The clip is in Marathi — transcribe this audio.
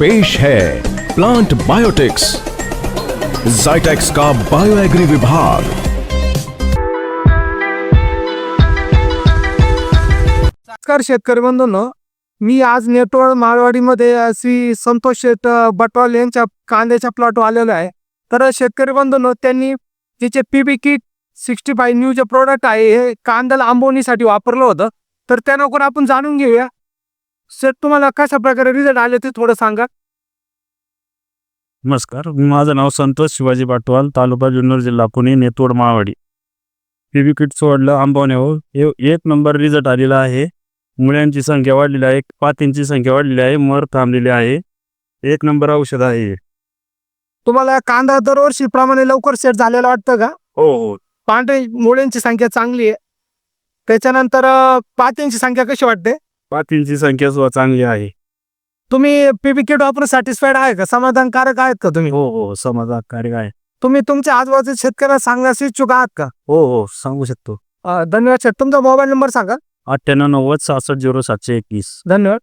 पेश है प्लांट बायोटिक्स। जाइटेक्स का बायो एग्री विभाग। नमस्कार शेतकरी बंधूंनो मी आज नेटवर्क मारवाडीमध्ये श्री संतोष शेट बटवाल यांच्या कांद्याच्या प्लॉटवर आलेलो आहे. तर शेतकरी बंधूंनो त्यांनी तिचे P B kit sixty five new जे प्रोडक्ट आहे हे कांद्याला आंबवणीसाठी वापरलं होतं. तर त्यानंतर आपण जाणून घेऊया. सर तुम्हाला कशा प्रकारे रिझल्ट आले ते थोडं सांगा. नमस्कार माझं नाव संतोष शिवाजी पाटवाल तालुका जुन्नर जिल्हा पुणे नेतोड माळवाडी. पीबी किट सोडलं आंबवण्यावर हे. एक नंबर रिझल्ट आलेला आहे. मुळ्यांची संख्या वाढलेली आहे. पातींची संख्या वाढलेली आहे. मर थांबलेली आहे. एक नंबर औषध आहे. तुम्हाला कांदा दरवर्षी प्रमाणे लवकर सेट झालेला वाटतं का? हो हो. पांढरे मुळ्यांची संख्या चांगली आहे. त्याच्यानंतर पात्यांची संख्या कशी वाटते? पातींची संख्या सुद्धा चांगली आहे. तुम्ही पीबी किट वापरून सॅटिस्फाईड आहे का? समाधानकारक आहेत का तुम्ही? हो हो समाधानकारक आहे. तुम्ही तुमच्या आजूबाजूच्या शेतकऱ्यांना सांगण्यास इच्छुक आहात का? हो हो सांगू शकतो. अ, धन्यवाद सर तुमचा मोबाईल नंबर सांगा. अठ्ठ्याण्णव नव्वद सहासष्ट झिरो सातशे एकवीस. धन्यवाद.